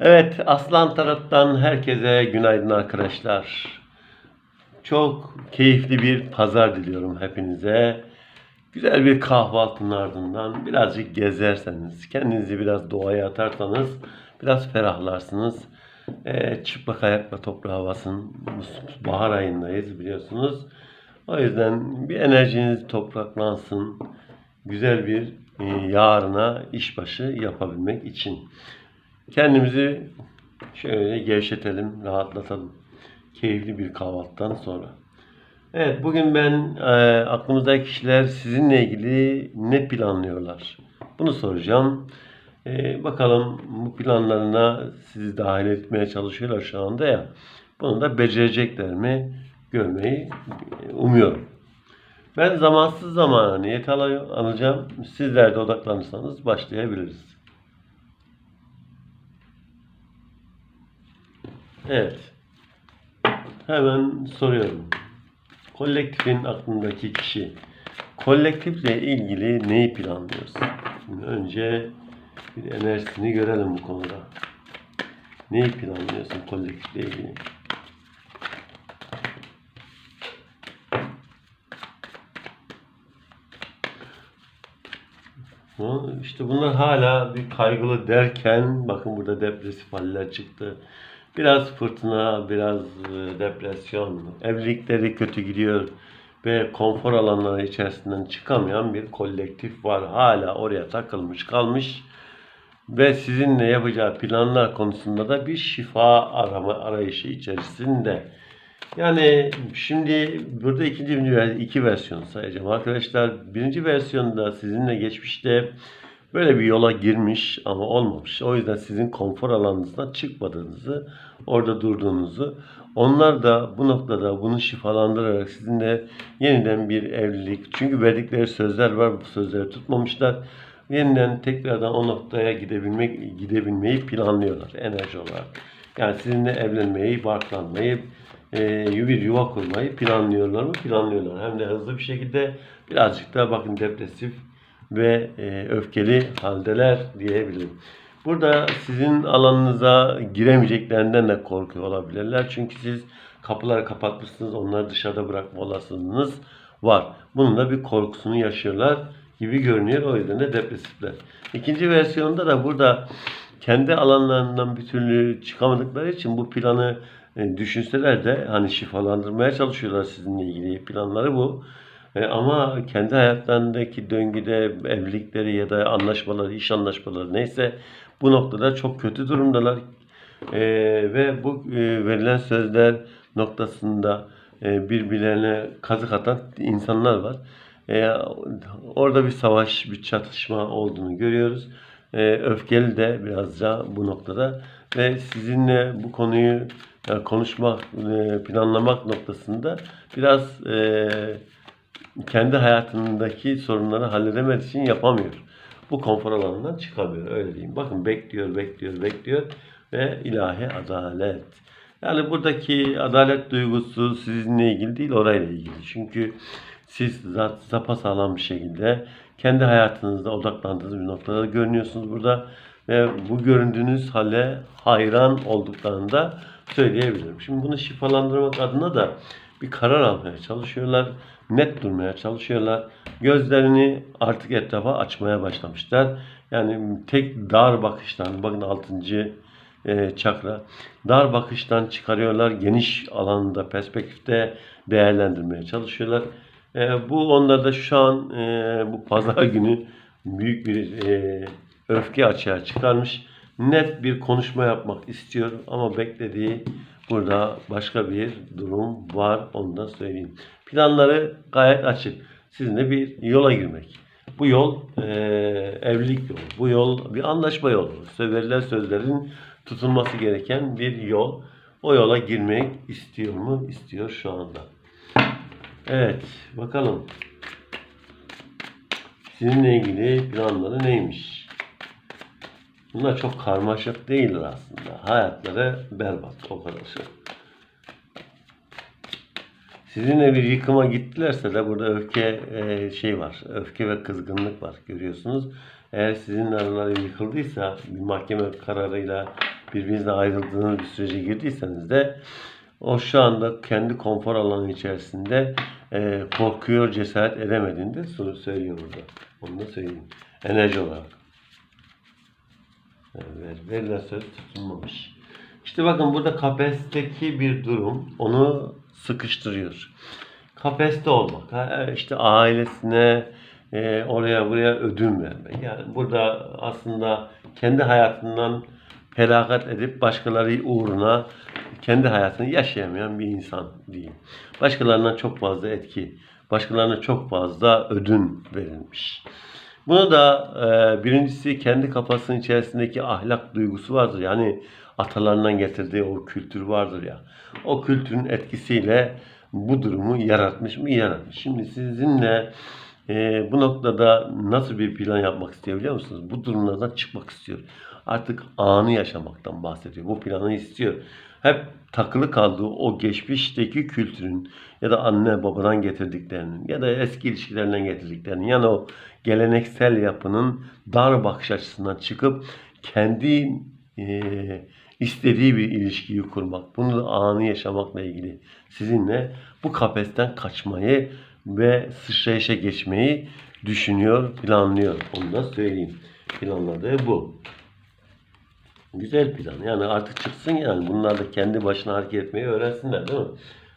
Evet, Aslan Taraf'tan herkese günaydın arkadaşlar. Çok keyifli bir pazar diliyorum hepinize. Güzel bir kahvaltının ardından birazcık gezerseniz, kendinizi biraz doğaya atarsanız biraz ferahlarsınız. Ee, çıplak ayakla toprağa basın. Bahar ayındayız biliyorsunuz. O yüzden bir enerjiniz topraklansın. Güzel bir e, yarına işbaşı yapabilmek için. Kendimizi şöyle gevşetelim, rahatlatalım. Keyifli bir kahvaltıdan sonra. Evet, bugün ben e, aklımızdaki kişiler sizinle ilgili ne planlıyorlar? Bunu soracağım. E, bakalım bu planlarına sizi dahil etmeye çalışıyorlar şu anda ya. Bunu da becerecekler mi görmeyi umuyorum. Ben zamansız zamana niyet al- alacağım. Sizler de odaklanırsanız başlayabiliriz. Evet. Hemen soruyorum. Kolektifin aklındaki kişi kolektifle ilgili neyi planlıyorsun? Şimdi önce bir enerjisini görelim bu konuda. Neyi planlıyorsun kolektifle ilgili? İşte bunlar hala bir kaygılı derken bakın burada depresif haller çıktı. Biraz fırtına, biraz e, depresyon, evlilikleri kötü gidiyor ve konfor alanları içerisinden çıkamayan bir kolektif var. Hala oraya takılmış kalmış ve sizinle yapacağı planlar konusunda da bir şifa arama arayışı içerisinde. Yani şimdi burada ikinci iki versiyon sayacağım arkadaşlar. Birinci versiyonda sizinle geçmişte böyle bir yola girmiş ama olmamış. O yüzden sizin konfor alanınızdan çıkmadığınızı, orada durduğunuzu, onlar da bu noktada bunu şifalandırarak sizinle yeniden bir evlilik. Çünkü verdikleri sözler var, bu sözleri tutmamışlar. Yeniden tekrardan o noktaya gidebilmek gidebilmeyi planlıyorlar enerji olarak. Yani sizinle evlenmeyi, barklanmayı, e, bir yuva kurmayı planlıyorlar mı? Planlıyorlar. Hem de hızlı bir şekilde birazcık da bakın depresif ve e, öfkeli haldeler diyebilirim. Burada sizin alanınıza giremeyeceklerinden de korkuyor olabilirler. Çünkü siz kapıları kapatmışsınız, onları dışarıda bırakma olasılığınız var. Bunun da bir korkusunu yaşıyorlar gibi görünüyor. O yüzden de depresifler. İkinci versiyonda da burada kendi alanlarından bir türlü çıkamadıkları için bu planı e, düşünseler de hani şifalandırmaya çalışıyorlar sizinle ilgili planları bu. E, ama kendi hayatlarındaki döngüde evlilikleri ya da anlaşmaları, iş anlaşmaları neyse bu noktada çok kötü durumdalar. E, ve bu e, verilen sözler noktasında e, birbirlerine kazık atan insanlar var. E, orada bir savaş, bir çatışma olduğunu görüyoruz. E, öfkeli de birazca bu noktada ve sizinle bu konuyu yani konuşmak, e, planlamak noktasında biraz e, kendi hayatındaki sorunları halledemediği için yapamıyor. Bu konfor alanından çıkamıyor öyle diyeyim. Bakın bekliyor, bekliyor, bekliyor ve ilahi adalet. Yani buradaki adalet duygusu sizinle ilgili değil orayla ilgili. Çünkü siz zat sapasağlam bir şekilde kendi hayatınızda odaklandığınız bir noktada görünüyorsunuz burada ve bu göründüğünüz hale hayran olduklarını da söyleyebilirim. Şimdi bunu şifalandırmak adına da bir karar almaya çalışıyorlar. Net durmaya çalışıyorlar. Gözlerini artık etrafa açmaya başlamışlar. Yani tek dar bakıştan, bakın 6. e, çakra, dar bakıştan çıkarıyorlar. Geniş alanda, perspektifte değerlendirmeye çalışıyorlar. E, bu onlarda şu an e, bu pazar günü büyük bir öfke açığa çıkarmış. Net bir konuşma yapmak istiyor ama beklediği burada başka bir durum var onu da söyleyeyim. Planları gayet açık. Sizinle bir yola girmek. Bu yol e, evlilik yolu. Bu yol bir anlaşma yolu. Verilen sözlerin tutulması gereken bir yol. O yola girmek istiyor mu? İstiyor şu anda. Evet, bakalım. Sizinle ilgili planları neymiş? Bunlar çok karmaşık değildir aslında. Hayatları berbat o kadar şey. Sizinle bir yıkıma gittilerse de burada öfke e, şey var. Öfke ve kızgınlık var görüyorsunuz. Eğer sizinle araları yıkıldıysa bir mahkeme kararıyla birbirinizle ayrıldığınız bir sürece girdiyseniz de o şu anda kendi konfor alanı içerisinde e, korkuyor, cesaret edemediğini de sö- söylüyor burada. Onu da söyleyeyim. Enerji olarak. Evet, verilen söz tutulmamış. İşte bakın burada kafesteki bir durum onu sıkıştırıyor. Kafeste olmak, ha, işte ailesine e, oraya buraya ödün vermek. Yani burada aslında kendi hayatından feragat edip başkaları uğruna kendi hayatını yaşayamayan bir insan diyeyim. Başkalarına çok fazla etki, başkalarına çok fazla ödün verilmiş. Bunu da e, birincisi kendi kafasının içerisindeki ahlak duygusu vardır. Yani atalarından getirdiği o kültür vardır ya. O kültürün etkisiyle bu durumu yaratmış mı? Yaratmış. Şimdi sizinle e, bu noktada nasıl bir plan yapmak istiyor biliyor musunuz? Bu durumlardan çıkmak istiyor. Artık anı yaşamaktan bahsediyor. Bu planı istiyor. Hep takılı kaldığı o geçmişteki kültürün ya da anne babadan getirdiklerinin ya da eski ilişkilerinden getirdiklerinin yani o geleneksel yapının dar bakış açısından çıkıp kendi e, istediği bir ilişkiyi kurmak, bunu anı yaşamakla ilgili sizinle bu kafesten kaçmayı ve sıçrayışa geçmeyi düşünüyor, planlıyor. Onu da söyleyeyim. Planladığı bu. Güzel plan. Yani artık çıksın yani. Bunlar da kendi başına hareket etmeyi öğrensinler değil mi?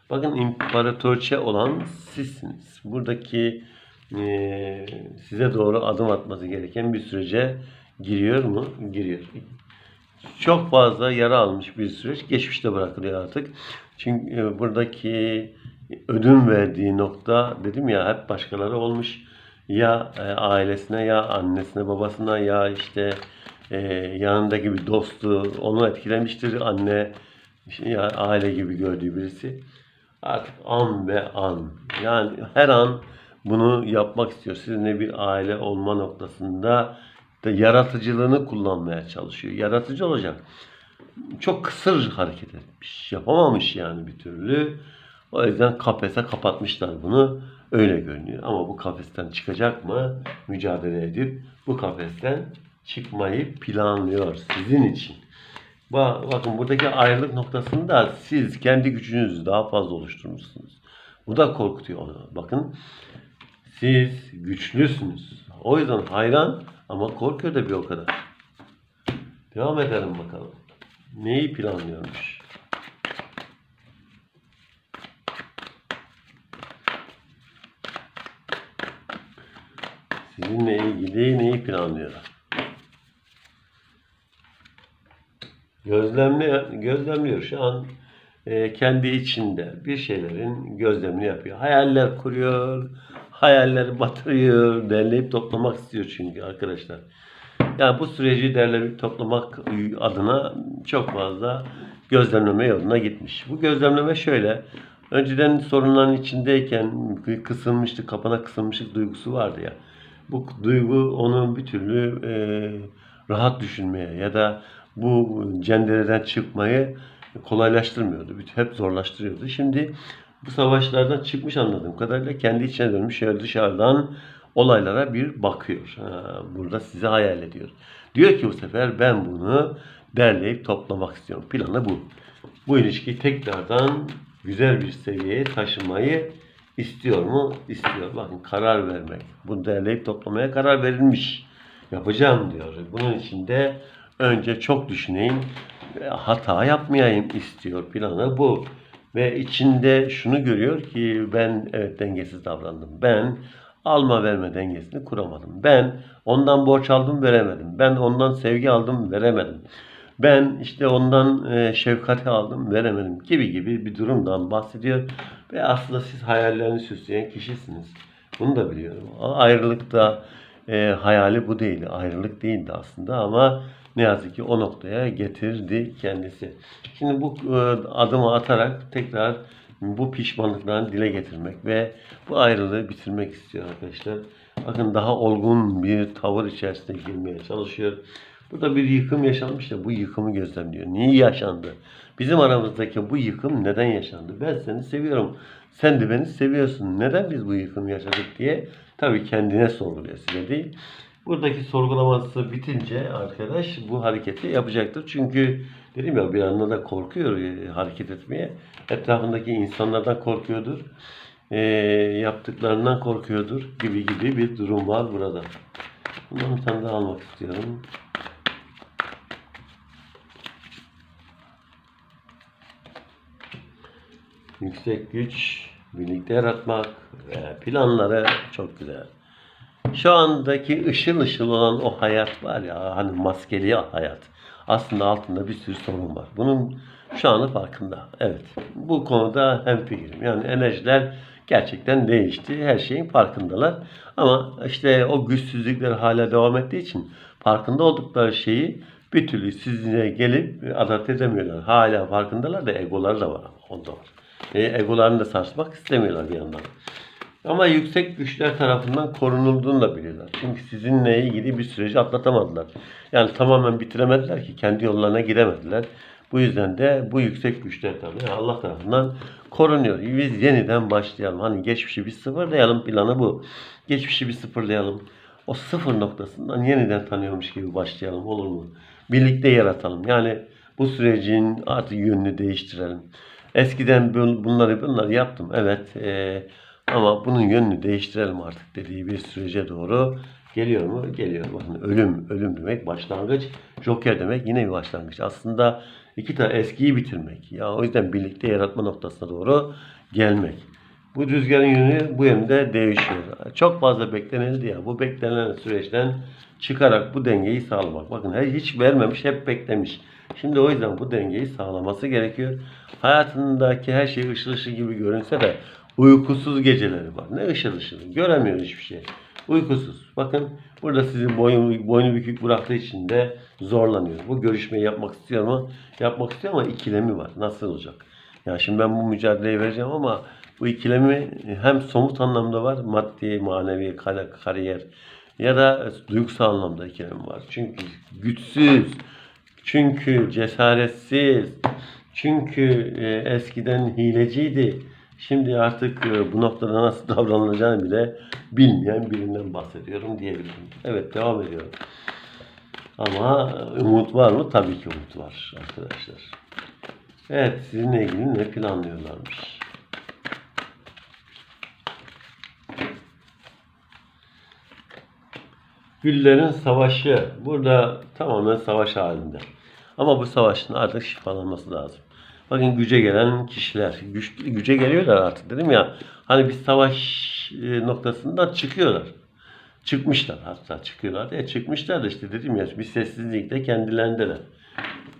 Bakın imparatorçe olan sizsiniz. Buradaki eee, size doğru adım atması gereken bir sürece giriyor mu? Giriyor. Çok fazla yara almış bir süreç geçmişte bırakılıyor artık. Çünkü e, buradaki ödün verdiği nokta dedim ya hep başkaları olmuş. Ya e, ailesine ya annesine babasına ya işte e, yanındaki bir dostu onu etkilemiştir. Anne ya aile gibi gördüğü birisi. Artık an ve an. Yani her an bunu yapmak istiyor. Sizinle bir aile olma noktasında da yaratıcılığını kullanmaya çalışıyor. Yaratıcı olacak. Çok kısır hareket etmiş. Yapamamış yani bir türlü. O yüzden kafese kapatmışlar bunu. Öyle görünüyor. Ama bu kafesten çıkacak mı? Mücadele edip bu kafesten çıkmayı planlıyor sizin için. Ba- Bakın buradaki ayrılık noktasında siz kendi gücünüzü daha fazla oluşturmuşsunuz. Bu da korkutuyor onu. Bakın siz güçlüsünüz. O yüzden hayran ama korkuyor da bir o kadar. Devam edelim bakalım. Neyi planlıyormuş? Sizinle ilgili neyi planlıyor? Gözlemli, gözlemliyor şu an e, kendi içinde bir şeylerin gözlemini yapıyor. Hayaller kuruyor, hayalleri batırıyor, derleyip toplamak istiyor çünkü arkadaşlar. Yani bu süreci derleyip toplamak adına çok fazla gözlemleme yoluna gitmiş. Bu gözlemleme şöyle. Önceden sorunların içindeyken kısılmışlık, kapana kısılmışlık duygusu vardı ya. Bu duygu onu bir türlü e, rahat düşünmeye ya da bu cendereden çıkmayı kolaylaştırmıyordu. Hep zorlaştırıyordu. Şimdi bu savaşlardan çıkmış anladığım kadarıyla kendi içine dönmüş şöyle dışarıdan olaylara bir bakıyor. Burada sizi hayal ediyor. Diyor ki bu sefer ben bunu derleyip toplamak istiyorum. Planı bu. Bu ilişkiyi tekrardan güzel bir seviyeye taşımayı istiyor mu? İstiyor. Bakın karar vermek. Bunu derleyip toplamaya karar verilmiş. Yapacağım diyor. Bunun için de önce çok düşüneyim. ve Hata yapmayayım istiyor. Planı bu. Ve içinde şunu görüyor ki ben evet dengesiz davrandım. Ben alma verme dengesini kuramadım. Ben ondan borç aldım veremedim. Ben ondan sevgi aldım veremedim. Ben işte ondan e, şefkati aldım veremedim gibi gibi bir durumdan bahsediyor. Ve aslında siz hayallerini süsleyen kişisiniz. Bunu da biliyorum. Ayrılıkta e, hayali bu değildi. Ayrılık değildi aslında ama ne yazık ki o noktaya getirdi kendisi. Şimdi bu e, adımı atarak tekrar bu pişmanlıklarını dile getirmek ve bu ayrılığı bitirmek istiyor arkadaşlar. Bakın daha olgun bir tavır içerisine girmeye çalışıyor. Burada bir yıkım yaşanmış da bu yıkımı gözlemliyor. Niye yaşandı? Bizim aramızdaki bu yıkım neden yaşandı? Ben seni seviyorum. Sen de beni seviyorsun. Neden biz bu yıkımı yaşadık diye tabii kendine sorguluyor size değil. Buradaki sorgulaması bitince arkadaş bu hareketi yapacaktır. Çünkü dedim ya bir anda da korkuyor e, hareket etmeye. Etrafındaki insanlardan korkuyordur. E, yaptıklarından korkuyordur gibi gibi bir durum var burada. Bundan bir tane daha almak istiyorum. Yüksek güç, birlikte yaratmak ve planları çok güzel. Şu andaki ışıl ışıl olan o hayat var ya hani maskeli hayat. Aslında altında bir sürü sorun var. Bunun şu anda farkında. Evet. Bu konuda hemfikirim. Yani enerjiler gerçekten değişti. Her şeyin farkındalar. Ama işte o güçsüzlükler hala devam ettiği için farkında oldukları şeyi bir türlü sizinle gelip adapte edemiyorlar. Hala farkındalar da egoları da var. Onda var. E, egolarını da sarsmak istemiyorlar bir yandan. Ama yüksek güçler tarafından korunulduğunu da biliyorlar. Çünkü sizinle ilgili bir süreci atlatamadılar. Yani tamamen bitiremediler ki kendi yollarına gidemediler. Bu yüzden de bu yüksek güçler tabii Allah tarafından korunuyor. Biz yeniden başlayalım. Hani geçmişi bir sıfırlayalım planı bu. Geçmişi bir sıfırlayalım. O sıfır noktasından yeniden tanıyormuş gibi başlayalım olur mu? Birlikte yaratalım. Yani bu sürecin artık yönünü değiştirelim. Eskiden bun- bunları bunları yaptım. Evet. eee, ama bunun yönünü değiştirelim artık dediği bir sürece doğru geliyor mu? Geliyor. Bakın ölüm, ölüm demek başlangıç. Joker demek yine bir başlangıç. Aslında iki tane eskiyi bitirmek. Ya o yüzden birlikte yaratma noktasına doğru gelmek. Bu rüzgarın yönü bu yönde değişiyor. Çok fazla beklenildi ya. Bu beklenen süreçten çıkarak bu dengeyi sağlamak. Bakın hiç vermemiş, hep beklemiş. Şimdi o yüzden bu dengeyi sağlaması gerekiyor. Hayatındaki her şey ışıl ışıl gibi görünse de uykusuz geceleri var. Ne ışıl ışıl? Göremiyor hiçbir şey. Uykusuz. Bakın burada sizi boynu, boynu bükük bıraktığı için de zorlanıyor. Bu görüşmeyi yapmak istiyor mu? Yapmak istiyor ama ikilemi var. Nasıl olacak? Ya şimdi ben bu mücadeleyi vereceğim ama bu ikilemi hem somut anlamda var, maddi, manevi, kar- kariyer ya da duygusal anlamda ikilemi var. Çünkü güçsüz, çünkü cesaretsiz, çünkü e, eskiden hileciydi. Şimdi artık e, bu noktada nasıl davranılacağını bile bilmeyen birinden bahsediyorum diyebilirim. Evet devam ediyorum. Ama umut var mı? Tabii ki umut var arkadaşlar. Evet sizinle ilgili ne planlıyorlarmış? Güllerin savaşı. Burada tamamen savaş halinde. Ama bu savaşın artık şifalanması lazım. Bakın güce gelen kişiler, güç, güce geliyorlar artık dedim ya. Hani bir savaş e, noktasından çıkıyorlar. Çıkmışlar hatta çıkıyorlar diye çıkmışlar da işte dedim ya bir sessizlikte kendilerindeler.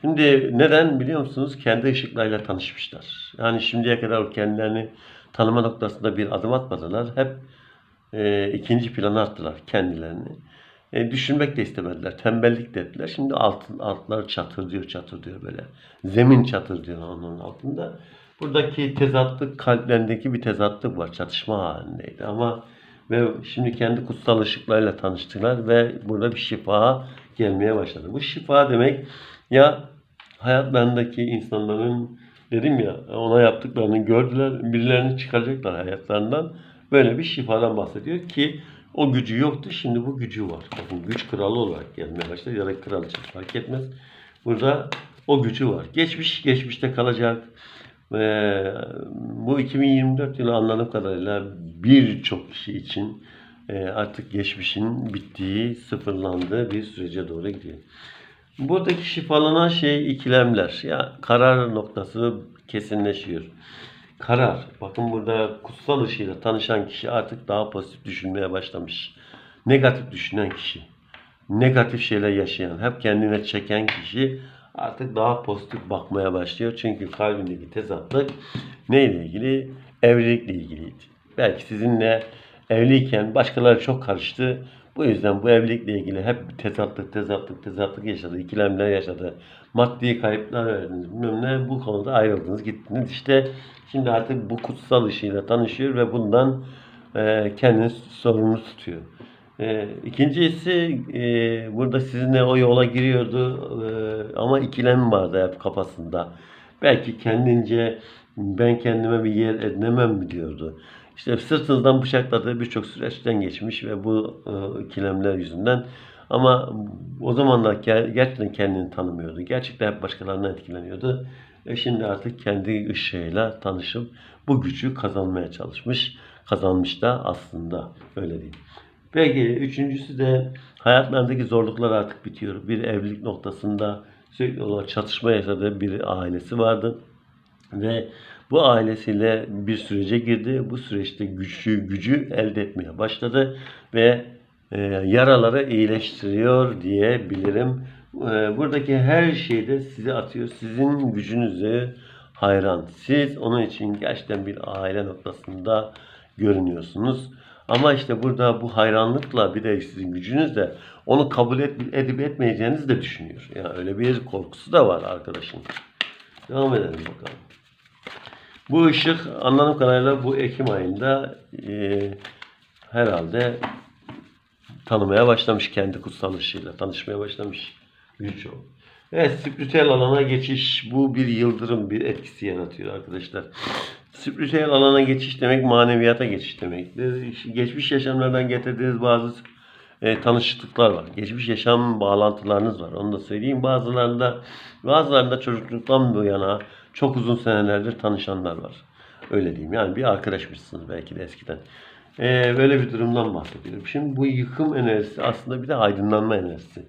Şimdi neden biliyor musunuz? Kendi ışıklarıyla tanışmışlar. Yani şimdiye kadar kendilerini tanıma noktasında bir adım atmadılar. Hep e, ikinci plana attılar kendilerini. E, düşünmek de istemediler. Tembellik dediler. Şimdi altın, altlar çatır diyor, çatır diyor böyle. Zemin çatır diyor onun altında. Buradaki tezatlık kalplerindeki bir tezatlık var. Çatışma halindeydi ama ve şimdi kendi kutsal ışıklarıyla tanıştılar ve burada bir şifa gelmeye başladı. Bu şifa demek ya hayatlarındaki insanların dedim ya ona yaptıklarını gördüler, birilerini çıkaracaklar hayatlarından. Böyle bir şifadan bahsediyor ki o gücü yoktu. Şimdi bu gücü var. Bakın güç kralı olarak gelmeye başladı ya da kraliçe fark etmez. Burada o gücü var. Geçmiş geçmişte kalacak. Ve bu 2024 yılı anladığım kadarıyla birçok kişi için e, artık geçmişin bittiği, sıfırlandığı bir sürece doğru gidiyor. Buradaki şifalanan şey ikilemler. Ya karar noktası kesinleşiyor. Karar. Bakın burada kutsal ışığıyla tanışan kişi artık daha pozitif düşünmeye başlamış. Negatif düşünen kişi. Negatif şeyler yaşayan, hep kendine çeken kişi artık daha pozitif bakmaya başlıyor. Çünkü kalbindeki tezatlık neyle ilgili? Evlilikle ilgiliydi. Belki sizinle evliyken başkaları çok karıştı. Bu yüzden bu evlilikle ilgili hep tezatlık, tezatlık, tezatlık yaşadı. ikilemler yaşadı. Maddi kayıplar verdiniz. Bilmem ne. Bu konuda ayrıldınız, gittiniz. İşte şimdi artık bu kutsal ışığıyla tanışıyor ve bundan e, kendini sorumlu tutuyor. E, ikincisi e, burada sizinle o yola giriyordu e, ama ikilem vardı hep kafasında. Belki kendince ben kendime bir yer edinemem mi diyordu. İşte sırtınızdan bıçakladığı birçok süreçten geçmiş ve bu e, yüzünden ama o zamanlar ger- gerçekten kendini tanımıyordu. Gerçekten hep başkalarından etkileniyordu. Ve şimdi artık kendi ışığıyla tanışıp bu gücü kazanmaya çalışmış. Kazanmış da aslında öyle diyeyim. Peki üçüncüsü de hayatlarındaki zorluklar artık bitiyor. Bir evlilik noktasında sürekli olarak çatışma yaşadığı bir ailesi vardı. Ve bu ailesiyle bir sürece girdi. Bu süreçte güçlü gücü elde etmeye başladı ve e, yaraları iyileştiriyor diyebilirim. E, buradaki her şeyde sizi atıyor. Sizin gücünüzü hayran. Siz onun için gerçekten bir aile noktasında görünüyorsunuz. Ama işte burada bu hayranlıkla bir de sizin gücünüzle onu kabul et, edip etmeyeceğinizi de düşünüyor. Yani öyle bir korkusu da var arkadaşın. Devam edelim bakalım. Bu ışık anladığım kadarıyla bu Ekim ayında e, herhalde tanımaya başlamış kendi kutsal ışığıyla. Tanışmaya başlamış birçok. Evet, spiritüel alana geçiş bu bir yıldırım bir etkisi yaratıyor arkadaşlar. Spiritüel alana geçiş demek maneviyata geçiş demektir. Geçmiş yaşamlardan getirdiğiniz bazı e, tanışıklıklar var. Geçmiş yaşam bağlantılarınız var. Onu da söyleyeyim. Bazılarında bazılarında çocukluktan bu yana çok uzun senelerdir tanışanlar var. Öyle diyeyim. Yani bir arkadaşmışsınız belki de eskiden. E, böyle bir durumdan bahsediyorum. Şimdi bu yıkım enerjisi aslında bir de aydınlanma enerjisi.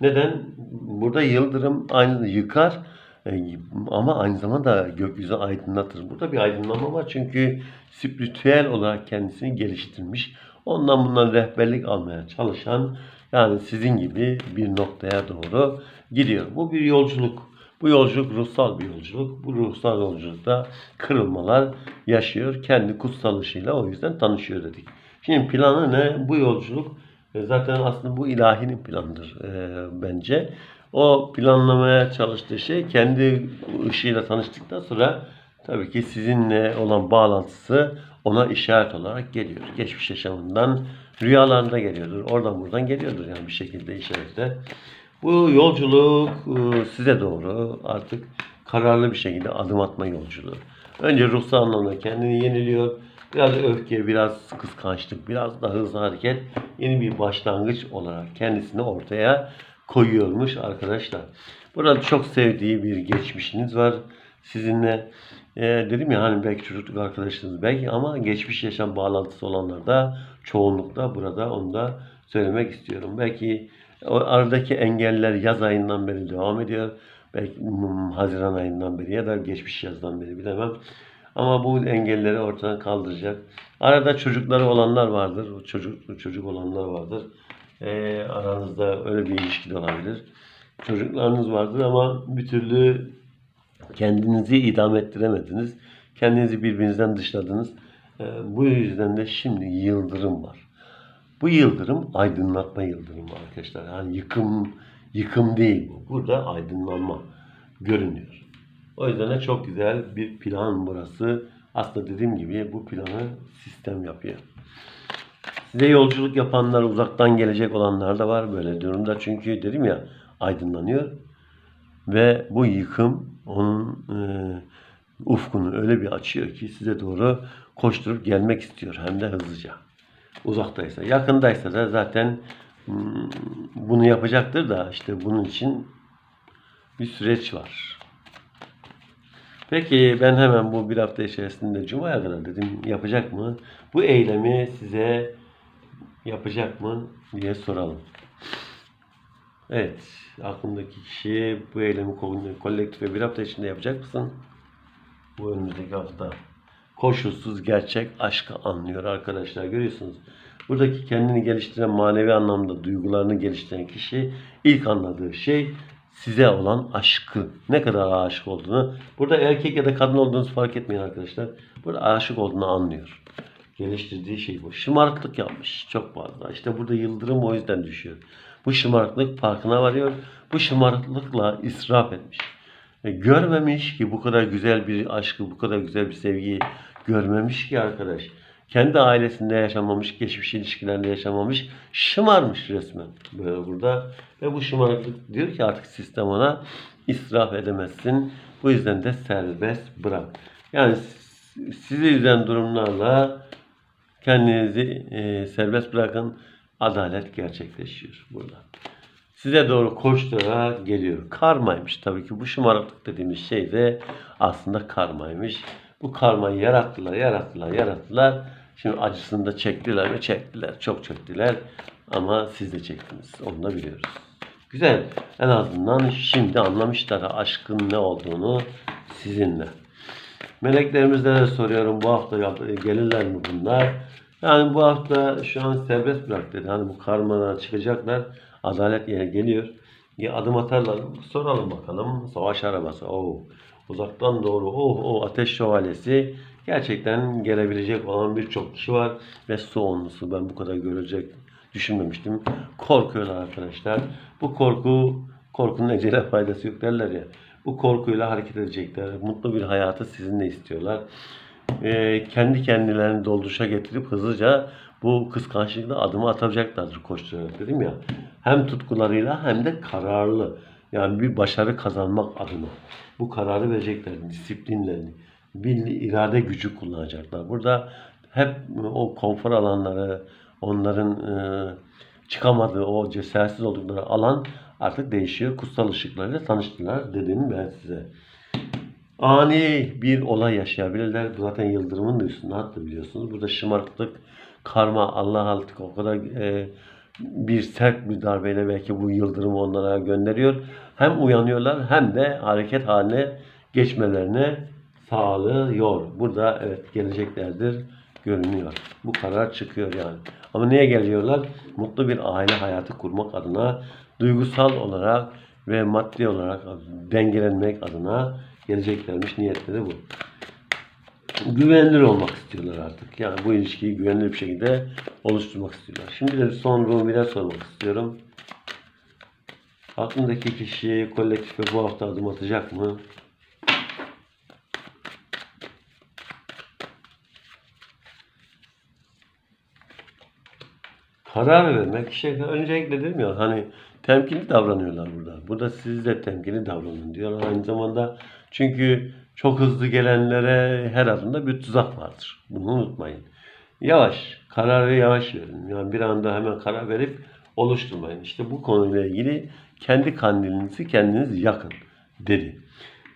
Neden? Burada yıldırım aynı yıkar e, ama aynı zamanda gökyüzü aydınlatır. Burada bir aydınlanma var çünkü spiritüel olarak kendisini geliştirmiş. Ondan bundan rehberlik almaya çalışan yani sizin gibi bir noktaya doğru gidiyor. Bu bir yolculuk. Bu yolculuk ruhsal bir yolculuk. Bu ruhsal yolculukta kırılmalar yaşıyor. Kendi kutsal ışığıyla o yüzden tanışıyor dedik. Şimdi planı ne? Bu yolculuk e, zaten aslında bu ilahinin planıdır e, bence. O planlamaya çalıştığı şey kendi ışığıyla tanıştıktan sonra tabii ki sizinle olan bağlantısı ona işaret olarak geliyor. Geçmiş yaşamından rüyalarında geliyordur. Oradan buradan geliyordur yani bir şekilde işaretle. Bu yolculuk e, size doğru artık kararlı bir şekilde adım atma yolculuğu. Önce ruhsal anlamda kendini yeniliyor. Biraz öfke, biraz kıskançlık, biraz da hızlı hareket yeni bir başlangıç olarak kendisini ortaya koyuyormuş arkadaşlar. Burada çok sevdiği bir geçmişiniz var sizinle. Ee, dedim ya hani belki çocukluk arkadaşınız belki ama geçmiş yaşam bağlantısı olanlar da çoğunlukla burada onu da söylemek istiyorum. Belki o aradaki engeller yaz ayından beri devam ediyor. Belki Haziran ayından beri ya da geçmiş yazdan beri bilemem. Ama bu engelleri ortadan kaldıracak. Arada çocukları olanlar vardır. Çocuk çocuk olanlar vardır. Ee, aranızda öyle bir ilişki de olabilir. Çocuklarınız vardır ama bir türlü kendinizi idam ettiremediniz. Kendinizi birbirinizden dışladınız. Ee, bu yüzden de şimdi yıldırım var. Bu yıldırım aydınlatma yıldırımı arkadaşlar. Yani yıkım yıkım değil bu. Burada aydınlanma görünüyor. O yüzden de çok güzel bir plan burası. Aslında dediğim gibi bu planı sistem yapıyor. Size yolculuk yapanlar, uzaktan gelecek olanlar da var böyle durumda. Çünkü dedim ya aydınlanıyor. Ve bu yıkım onun e, ufkunu öyle bir açıyor ki size doğru koşturup gelmek istiyor. Hem de hızlıca. Uzaktaysa. Yakındaysa da zaten hmm, bunu yapacaktır da işte bunun için bir süreç var. Peki ben hemen bu bir hafta içerisinde Cuma'ya kadar dedim yapacak mı? Bu eylemi size yapacak mı diye soralım. Evet, aklındaki kişi bu eylemi ko- kolektife bir hafta içinde yapacak mısın? Bu önümüzdeki hafta. Koşulsuz gerçek aşkı anlıyor arkadaşlar. Görüyorsunuz. Buradaki kendini geliştiren manevi anlamda duygularını geliştiren kişi ilk anladığı şey size olan aşkı. Ne kadar aşık olduğunu. Burada erkek ya da kadın olduğunuzu fark etmeyin arkadaşlar. Burada aşık olduğunu anlıyor. Geliştirdiği şey bu. Şımarıklık yapmış çok fazla. İşte burada yıldırım o yüzden düşüyor. Bu şımarıklık farkına varıyor. Bu şımarıklıkla israf etmiş. E, görmemiş ki bu kadar güzel bir aşkı, bu kadar güzel bir sevgiyi görmemiş ki arkadaş. Kendi ailesinde yaşamamış, geçmiş ilişkilerinde yaşamamış, şımarmış resmen böyle burada. Ve bu şımarıklık diyor ki artık sistem ona israf edemezsin. Bu yüzden de serbest bırak. Yani sizi üzen durumlarla Kendinizi e, serbest bırakın. Adalet gerçekleşiyor burada. Size doğru koşturarak geliyor. Karmaymış tabii ki. Bu şımarıklık dediğimiz şey de aslında karmaymış. Bu karmayı yarattılar, yarattılar, yarattılar. Şimdi acısını da çektiler mi? Çektiler. Çok çektiler. Ama siz de çektiniz. Onu da biliyoruz. Güzel. En azından şimdi anlamışlar aşkın ne olduğunu sizinle. Meleklerimizden de soruyorum bu hafta gelirler mi bunlar? Yani bu hafta şu an serbest bırak dedi. Hani bu karmadan çıkacaklar. Adalet yine geliyor. Ya adım atarlar. Soralım bakalım. Savaş arabası. Oo. Uzaktan doğru. Oh o ateş şövalyesi. Gerçekten gelebilecek olan birçok kişi var. Ve su onlusu. Ben bu kadar görecek düşünmemiştim. Korkuyorlar arkadaşlar. Bu korku korkunun ecele faydası yok derler ya. Bu korkuyla hareket edecekler. Mutlu bir hayatı sizinle istiyorlar. Ee, kendi kendilerini dolduruşa getirip hızlıca bu kıskançlıkla adımı atacaklardır koşturarak dedim ya. Hem tutkularıyla hem de kararlı. Yani bir başarı kazanmak adına. Bu kararı verecekler. Disiplinlerini. Bir irade gücü kullanacaklar. Burada hep o konfor alanları, onların e, çıkamadığı, o cesaretsiz oldukları alan artık değişiyor. Kutsal ışıklarıyla tanıştılar dedim ben size. Ani bir olay yaşayabilirler. Bu zaten yıldırımın da üstünde hattı biliyorsunuz. Burada şımarıklık, karma, Allah artık o kadar e, bir sert bir darbeyle belki bu yıldırımı onlara gönderiyor. Hem uyanıyorlar hem de hareket haline geçmelerini sağlıyor. Burada evet geleceklerdir görünüyor. Bu karar çıkıyor yani. Ama niye geliyorlar? Mutlu bir aile hayatı kurmak adına, duygusal olarak ve maddi olarak dengelenmek adına geleceklermiş niyetleri bu. Güvenilir olmak istiyorlar artık. Yani bu ilişkiyi güvenilir bir şekilde oluşturmak istiyorlar. Şimdi de son Rumi'den sormak istiyorum. Aklındaki kişi kolektife bu hafta adım atacak mı? Karar vermek işte öncelikle dedim ya hani temkinli davranıyorlar burada. Burada siz de temkinli davranın diyor. Aynı zamanda çünkü çok hızlı gelenlere her adımda bir tuzak vardır. Bunu unutmayın. Yavaş, kararı yavaş verin. Yani bir anda hemen karar verip oluşturmayın. İşte bu konuyla ilgili kendi kandilinizi kendiniz yakın dedi.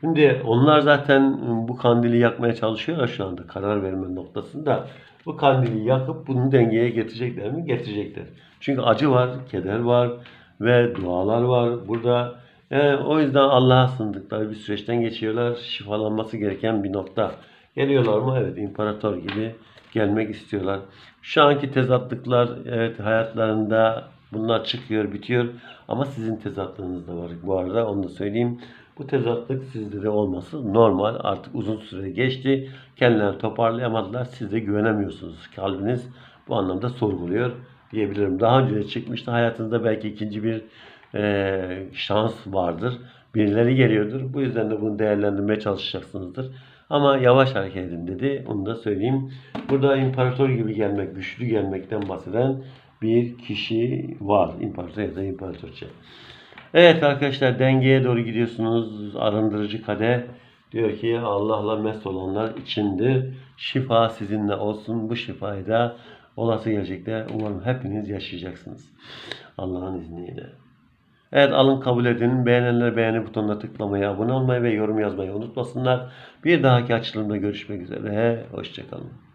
Şimdi onlar zaten bu kandili yakmaya çalışıyorlar şu anda karar verme noktasında. Bu kandili yakıp bunu dengeye getirecekler mi? Getirecekler. Çünkü acı var, keder var ve dualar var. Burada e, o yüzden Allah'a sındıkları bir süreçten geçiyorlar. Şifalanması gereken bir nokta. Geliyorlar mı? Evet, imparator gibi gelmek istiyorlar. Şu anki tezatlıklar evet hayatlarında bunlar çıkıyor, bitiyor. Ama sizin tezatlığınız da var. Bu arada onu da söyleyeyim. Bu tezatlık sizde de olması normal. Artık uzun süre geçti. Kendilerini toparlayamadılar. Siz de güvenemiyorsunuz. Kalbiniz bu anlamda sorguluyor diyebilirim. Daha önce de çıkmıştı. Hayatınızda belki ikinci bir e, şans vardır. Birileri geliyordur. Bu yüzden de bunu değerlendirmeye çalışacaksınızdır. Ama yavaş hareket edin dedi. Onu da söyleyeyim. Burada imparator gibi gelmek, güçlü gelmekten bahseden bir kişi var. İmparator ya da imparatorça. Evet arkadaşlar dengeye doğru gidiyorsunuz. Arındırıcı kadeh diyor ki Allah'la mest olanlar içindir. Şifa sizinle olsun. Bu şifayı da olası gelecekte umarım hepiniz yaşayacaksınız. Allah'ın izniyle. Evet alın kabul edin. Beğenenler beğeni butonuna tıklamayı, abone olmayı ve yorum yazmayı unutmasınlar. Bir dahaki açılımda görüşmek üzere. Hoşçakalın.